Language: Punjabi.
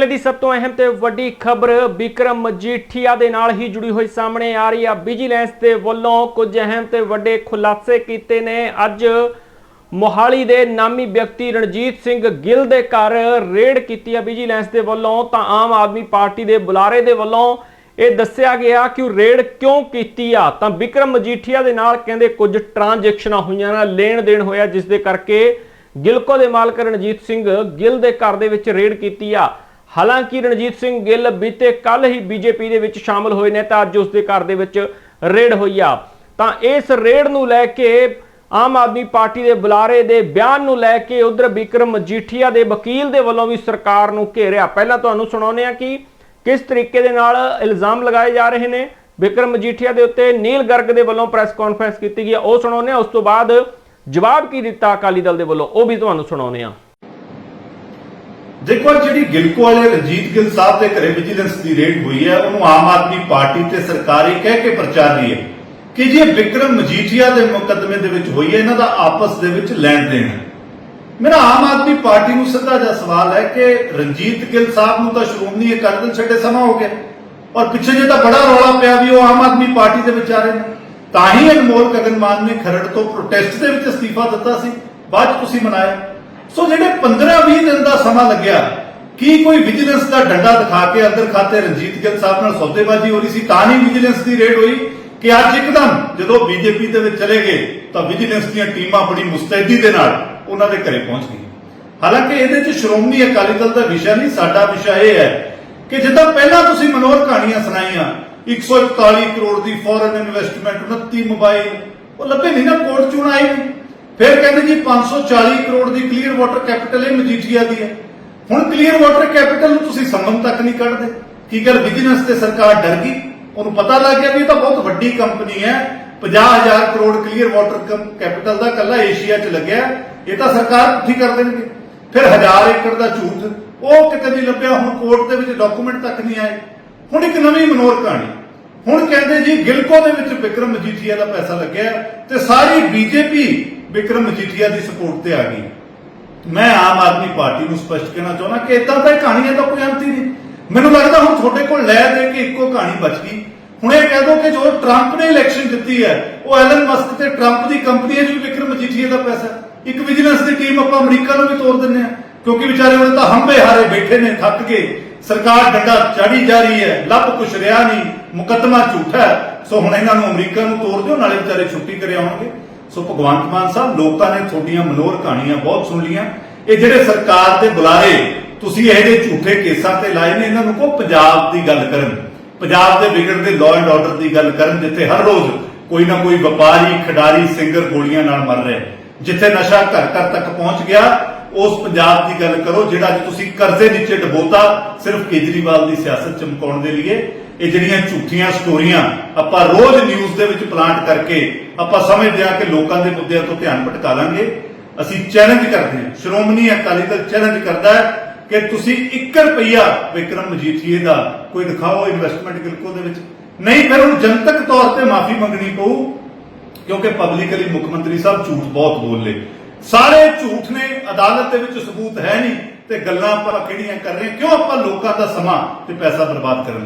ਵੇਲੇ ਦੀ ਸਭ ਤੋਂ ਅਹਿਮ ਤੇ ਵੱਡੀ ਖਬਰ ਵਿਕਰਮ ਮਜੀਠੀਆ ਦੇ ਨਾਲ ਹੀ ਜੁੜੀ ਹੋਈ ਸਾਹਮਣੇ ਆ ਰਹੀ ਆ। ਵਿਜੀਲੈਂਸ ਦੇ ਵੱਲੋਂ ਕੁਝ ਅਹਿਮ ਤੇ ਵੱਡੇ ਖੁਲਾਸੇ ਕੀਤੇ ਨੇ। ਅੱਜ ਮੋਹਾਲੀ ਦੇ ਨਾਮੀ ਵਿਅਕਤੀ ਰਣਜੀਤ ਸਿੰਘ ਗਿੱਲ ਦੇ ਘਰ ਰੇਡ ਕੀਤੀ ਆ ਵਿਜੀਲੈਂਸ ਦੇ ਵੱਲੋਂ। ਤਾਂ ਆਮ ਆਦਮੀ ਪਾਰਟੀ ਦੇ ਬੁਲਾਰੇ ਦੇ ਵੱਲੋਂ ਇਹ ਦੱਸਿਆ ਗਿਆ ਕਿ ਉਹ ਰੇਡ ਕਿਉਂ ਕੀਤੀ ਆ। ਤਾਂ ਵਿਕਰਮ ਮਜੀਠੀਆ ਦੇ ਨਾਲ ਕਹਿੰਦੇ ਕੁਝ ਟ੍ਰਾਂਜੈਕਸ਼ਨਾਂ ਹੋਈਆਂ ਨਾ ਲੈਣ ਦੇਣ ਹੋਇਆ, ਜਿਸ ਦੇ ਕਰਕੇ ਗਿਲਕੋ ਦੇ ਮਾਲਕ ਰਣਜੀਤ ਸਿੰਘ ਗਿੱਲ ਦੇ ਘਰ ਦੇ ਵਿੱਚ ਰੇਡ ਕੀਤੀ ਆ। ਹਾਲਾਂਕਿ ਰਣਜੀਤ ਸਿੰਘ ਗਿੱਲ ਬੀਤੇ ਕੱਲ ਹੀ ਬੀਜੇਪੀ ਦੇ ਵਿੱਚ ਸ਼ਾਮਲ ਹੋਏ ਨੇ ਤਾਂ ਅੱਜ ਉਸ ਦੇ ਘਰ ਦੇ ਵਿੱਚ ਰੇਡ ਹੋਈ ਆ। ਤਾਂ ਇਸ ਰੇਡ ਨੂੰ ਲੈ ਕੇ ਆਮ ਆਦਮੀ ਪਾਰਟੀ ਦੇ ਬੁਲਾਰੇ ਦੇ ਬਿਆਨ ਨੂੰ ਲੈ ਕੇ ਉਧਰ ਵਿਕਰਮ ਮਜੀਠੀਆ ਦੇ ਵਕੀਲ ਦੇ ਵੱਲੋਂ ਵੀ ਸਰਕਾਰ ਨੂੰ ਘੇਰਿਆ। ਪਹਿਲਾਂ ਤੁਹਾਨੂੰ ਸੁਣਾਉਂਦੇ ਆ ਕਿ ਕਿਸ ਤਰੀਕੇ ਦੇ ਨਾਲ ਇਲਜ਼ਾਮ ਲਗਾਏ ਜਾ ਰਹੇ ਨੇ। ਵਿਕਰਮ ਮਜੀਠੀਆ ਦੇ ਉੱਤੇ ਨੀਲ ਗਰਗ ਦੇ ਵੱਲੋਂ ਪ੍ਰੈਸ ਕਾਨਫਰੰਸ ਕੀਤੀ ਗਈ ਆ, ਉਹ ਸੁਣਾਉਂਦੇ ਆ ਉਸ ਤੋਂ ਬਾਅਦ ਜਵਾਬ ਕੀ ਦਿੱਤਾ ਅਕਾਲੀ ਦਲ ਦੇ ਵੱਲੋਂ? ਉਹ ਵੀ ਤੁਹਾਨੂੰ ਸੁਣਾਉਂਦੇ ਆ ਦੇਖੋ ਜਿਹੜੀ ਗਿਲਕੋ ਵਾਲੇ ਰਣਜੀਤ ਗਿੱਲ ਸਾਹਿਬ ਦੇ ਘਰੇ ਵਿਜੀਲੈਂਸ ਦੀ ਰੇਡ ਹੋਈ ਹੈ ਉਹਨੂੰ ਆਮ ਆਦਮੀ ਪਾਰਟੀ ਤੇ ਸਰਕਾਰ ਇਹ ਕਹਿ ਕੇ ਪ੍ਰਚਾਰ ਰਹੀ ਹੈ। ਕਿ ਜੀ ਵਿਕਰਮ ਮਜੀਠੀਆ ਦੇ ਮੁਕੱਦਮੇ ਦੇ ਵਿੱਚ ਹੋਈ ਹੈ, ਇਹਨਾਂ ਦਾ ਆਪਸ ਦੇ ਵਿੱਚ ਲੈਣ ਦੇਣ ਹੈ। ਮੇਰਾ ਆਮ ਆਦਮੀ ਪਾਰਟੀ ਨੂੰ ਸਿੱਧਾ ਜਿਹਾ ਸਵਾਲ ਹੈ ਕਿ ਰਣਜੀਤ ਗਿੱਲ ਸਾਹਿਬ ਨੂੰ ਤਾਂ ਸ਼੍ਰੋਮਣੀ ਅਕਾਲੀ ਦਲ ਛੱਡੇ ਸਮਾਂ ਹੋ ਗਿਆ, ਔਰ ਪਿੱਛੇ ਜੇ ਤਾਂ ਬੜਾ ਰੌਲਾ ਪਿਆ ਵੀ ਉਹ ਆਮ ਆਦਮੀ ਪਾਰਟੀ ਦੇ ਵਿੱਚ ਆ ਰਹੇ ਨੇ। ਤਾਂ ਹੀ ਅਨਮੋਲ ਗਗਨ ਮਾਨ ਨੇ ਖਰੜ ਤੋਂ ਪ੍ਰੋਟੈਸਟ ਦੇ ਵਿੱਚ ਅਸਤੀਫਾ ਦਿੱਤਾ ਸੀ। ਬਾਅਦ 'ਚ ਤੁਸੀਂ ਮਨਾਇਆ। ਸੋ ਜਿਹੜੇ 15-20 ਦਿਨ ਦਾ ਸਮਾਂ ਲੱਗਿਆ, ਕੀ ਕੋਈ ਵਿਜੀਲੈਂਸ ਦਾ ਡੰਡਾ ਦਿਖਾ ਕੇ ਅੰਦਰ ਖਾਤੇ ਰਣਜੀਤ ਗਿੱਲ ਸਾਹਿਬ ਨਾਲ ਸੌਦੇਬਾਜ਼ੀ ਹੋ ਰਹੀ ਸੀ? ਤਾਂ ਨਹੀਂ ਵਿਜੀਲੈਂਸ ਦੀ ਰੇਡ ਹੋਈ ਕਿ ਅੱਜ ਇੱਕਦਮ ਜਦੋਂ ਬੀਜੇਪੀ ਦੇ ਵਿੱਚ ਚਲੇ ਗਏ, ਤਾਂ ਵਿਜੀਲੈਂਸ ਦੀਆਂ ਟੀਮਾਂ ਬੜੀ ਮੁਸਤੈਦੀ ਦੇ ਨਾਲ ਉਹਨਾਂ ਦੇ ਘਰੇ ਪਹੁੰਚ ਗਈਆਂ। ਹਾਲਾਂਕਿ ਇਹਦੇ 'ਚ ਸ਼੍ਰੋਮਣੀ ਅਕਾਲੀ ਦਲ ਦਾ ਵਿਸ਼ਾ ਨਹੀਂ, ਸਾਡਾ ਵਿਸ਼ਾ ਇਹ ਹੈ ਕਿ ਜਿੱਦਾਂ ਪਹਿਲਾਂ ਤੁਸੀਂ ਮਨੋਰ ਕਹਾਣੀਆਂ ਸੁਣਾਈਆਂ 141 ਕਰੋੜ ਦੀ ਫੋਰਨ ਇਨਵੈਸਟਮੈਂਟ 29 ਮੋਬਾਈਲ ਉਹ ਲੱਭੇ ਨਹੀਂ ਨਾ, ਕੋਰਟ ਚੋਣ ਆਈ। ਫਿਰ ਕਹਿੰਦੇ ਜੀ 540 ਕਰੋੜ ਦੀ ਕਲੀਅਰ ਵਾਟਰ ਕੈਪੀਟਲ ਇਹ ਮਜੀਠੀਆ ਦੀ ਹੈ। ਹੁਣ ਕਲੀਅਰ ਵਾਟਰ ਕੈਪੀਟਲ ਨੂੰ ਤੁਸੀਂ ਸੰਬੰਧ ਤੱਕ ਨਹੀਂ ਕੱਢਦੇ। ਕੀ ਗੱਲ ਵਿਜੀਲੈਂਸ ਤੇ ਸਰਕਾਰ ਡਰ ਗਈ? ਉਹਨੂੰ ਪਤਾ ਲੱਗ ਗਿਆ ਵੀ ਇਹ ਤਾਂ ਬਹੁਤ ਵੱਡੀ ਕੰਪਨੀ ਹੈ। 50000 ਕਰੋੜ ਕਲੀਅਰ ਵਾਟਰ ਕੈਪੀਟਲ ਦਾ ਕੱਲਾ ਏਸ਼ੀਆ 'ਚ ਲੱਗਿਆ। ਇਹ ਤਾਂ ਸਰਕਾਰ ਪੁੱਠੀ ਕਰ ਦੇਣਗੇ। ਫਿਰ 1000 ਏਕੜ ਦਾ ਝੂਠ। ਉਹ ਕਿਤੇ ਨਹੀਂ ਲੱਭਿਆ, ਹੁਣ ਕੋਰਟ ਦੇ ਵਿੱਚ ਡਾਕੂਮੈਂਟ ਤੱਕ ਨਹੀਂ ਆਏ। ਹੁਣ ਇੱਕ ਨਵੀਂ ਮਨੋਰ ਕਹਾਣੀ। ਹੁਣ ਕਹਿੰਦੇ ਜੀ ਗਿਲਕੋ ਦੇ ਵਿੱਚ ਵਿਕਰਮ ਮਜੀਠੀਆ ਦਾ ਪੈਸਾ ਲੱਗਿਆ ਤੇ ਸਾਰੀ ਬੀਜੇਪੀ ਵਿਕਰਮ ਮਜੀਠੀਆ ਦੀ ਸਪੋਰਟ ਤੇ ਆ ਗਈ। ਮੈਂ ਆਮ ਆਦਮੀ ਪਾਰਟੀ ਨੂੰ ਸਪਸ਼ਟ ਕਹਿਣਾ ਚਾਹੁੰਦਾ ਕਿ ਇਦਾਂ ਤਾਂ ਇਹ ਦਾ ਕੋਈ ਅੰਤ ਹੀ ਨਹੀਂ। ਮੈਨੂੰ ਲੱਗਦਾ ਹੁਣ ਤੁਹਾਡੇ ਕੋਲ ਲੈ ਦੇ ਕੇ ਇੱਕੋ ਕਹਾਣੀ ਬਚ ਗਈ। ਹੁਣ ਇਹ ਕਹਿ ਦੋ ਕਿ ਜੋ ਟਰੰਪ ਨੇ ਇਲੈਕਸ਼ਨ ਜਿੱਤੀ ਹੈ, ਉਹ ਐਲਨ ਮਸਕ ਤੇ ਟਰੰਪ ਦੀ ਕੰਪਨੀ ਹੈ ਜੋ ਵਿਕਰਮ ਮਜੀਠੀਆ ਦਾ ਪੈਸਾ ਇੱਕ ਵਿਜੀਲੈਂਸ ਦੀ ਟੀਮ ਆਪਾਂ ਅਮਰੀਕਾ ਨੂੰ ਵੀ ਤੋੜ ਦਿੰਨੇ ਆ ਕਿਉਂਕਿ ਵਿਚਾਰੇ ਉਹਦੇ ਤਾਂ ਹੰਬੇ ਹਾਰੇ ਬੈਠੇ ਨੇ, ਥੱਕ ਕੇ ਸਰਕਾਰ ਡੰਡਾ ਚਾੜੀ ਜਾ ਰਹੀ ਹੈ, ਲੱਭ ਕੁਛ ਰਿਹਾ ਨਹੀਂ, ਮੁਕੱਦਮਾ ਝੂਠਾ ਸੋ ਹੁਣ ਇਹਨਾਂ ਨੂੰ ਅਮਰੀਕਾ ਨੂੰ ਤੋੜ ਦਿਓ, ਨਾਲੇ ਵਿਚਾਰੇ ਛੁੱਟੀ ਕਰੇ ਆਉਣਗੇ। ਸੋ ਭਗਵੰਤ ਮਾਨ ਸਾਹਿਬ, ਲੋਕਾਂ ਨੇ ਤੁਹਾਡੀਆਂ ਮਨੋਰ ਕਹਾਣੀਆਂ ਬਹੁਤ ਸੁਣ ਲੀਆਂ ਇਹ ਜਿਹੜੇ ਸਰਕਾਰ ਦੇ ਬੁਲਾਰੇ, ਤੁਸੀਂ ਇਹ ਜਿਹੇ ਝੂਠੇ ਕੇਸਾਂ ਤੇ ਲਾਏ ਨੇ, ਇਹਨਾਂ ਨੂੰ ਕੋ ਪੰਜਾਬ ਦੀ ਗੱਲ ਕਰਨ। ਪੰਜਾਬ ਦੇ ਵਿਗੜਦੇ ਲਾਅ ਐਂਡ ਆਰਡਰ ਦੀ ਗੱਲ ਕਰਨ, ਜਿੱਥੇ ਹਰ ਰੋਜ਼ ਕੋਈ ਨਾ ਕੋਈ ਵਪਾਰੀ, ਖਿਡਾਰੀ ਸਿੰਗਰ ਗੋਲੀਆਂ ਨਾਲ ਮਰ ਰਿਹਾ ਜਿੱਥੇ ਨਸ਼ਾ ਘਰ ਘਰ ਤੱਕ ਪਹੁੰਚ ਗਿਆ, ਉਸ ਪੰਜਾਬ ਦੀ ਗੱਲ ਕਰੋ, ਜਿਹੜਾ ਅੱਜ ਤੁਸੀਂ ਕਰਜ਼ੇ ਨੀਚੇ ਡਬੋਤਾ, ਸਿਰਫ ਕੇਜਰੀਵਾਲ ਦੀ ਸਿਆਸਤ ਚਮਕਾਉਣ ਦੇ ਲਈ ਇਹ ਜਿਹੜੀਆਂ ਝੂਠੀਆਂ ਸਟੋਰੀਆਂ ਆਪਾਂ ਰੋਜ਼ ਨਿਊਜ਼ ਦੇ ਵਿੱਚ ਪਲਾਂਟ ਕਰਕੇ ਆਪਾਂ ਸਮਝਦੇ ਹਾਂ ਕਿ ਲੋਕਾਂ ਦੇ ਮੁੱਦਿਆਂ ਤੋਂ ਧਿਆਨ ਭਟਕਾ ਲਾਂਗੇ। ਅਸੀਂ ਚੈਲੰਜ ਕਰਦੇ ਹਾਂ। ਸ਼੍ਰੋਮਣੀ ਅਕਾਲੀ ਦਲ ਚੈਲੰਜ ਕਰਦਾ ਹੈ ਕਿ ਤੁਸੀਂ 1 ਰੁਪਈਆ ਵਿਕਰਮ ਮਜੀਠੀਏ ਦਾ ਕੋਈ ਦਿਖਾਓ ਇਨਵੈਸਟਮੈਂਟ ਗਿਲਕੋ ਦੇ ਵਿੱਚ। ਨਹੀਂ, ਫਿਰ ਉਹਨੂੰ ਜਨਤਕ ਤੌਰ ਤੇ ਮਾਫੀ ਮੰਗਣੀ ਪਊ, ਕਿਉਂਕਿ ਪਬਲਿਕਲੀ ਮੁੱਖ ਮੰਤਰੀ ਸਾਹਿਬ ਝੂਠ ਬਹੁਤ ਬੋਲ ਲਏ ਸਾਰੇ ਝੂਠ ਨੇ, ਅਦਾਲਤ ਦੇ ਵਿੱਚ ਸਬੂਤ ਹੈ ਨਹੀਂ ਤੇ ਗੱਲਾਂ ਆਪਾਂ ਕਿਹੜੀਆਂ ਕਰ ਰਹੇ ਕਿਉਂ ਆਪਾਂ ਲੋਕਾਂ ਦਾ ਸਮਾਂ ਤੇ ਪੈਸਾ ਬਰਬਾਦ ਕਰਨ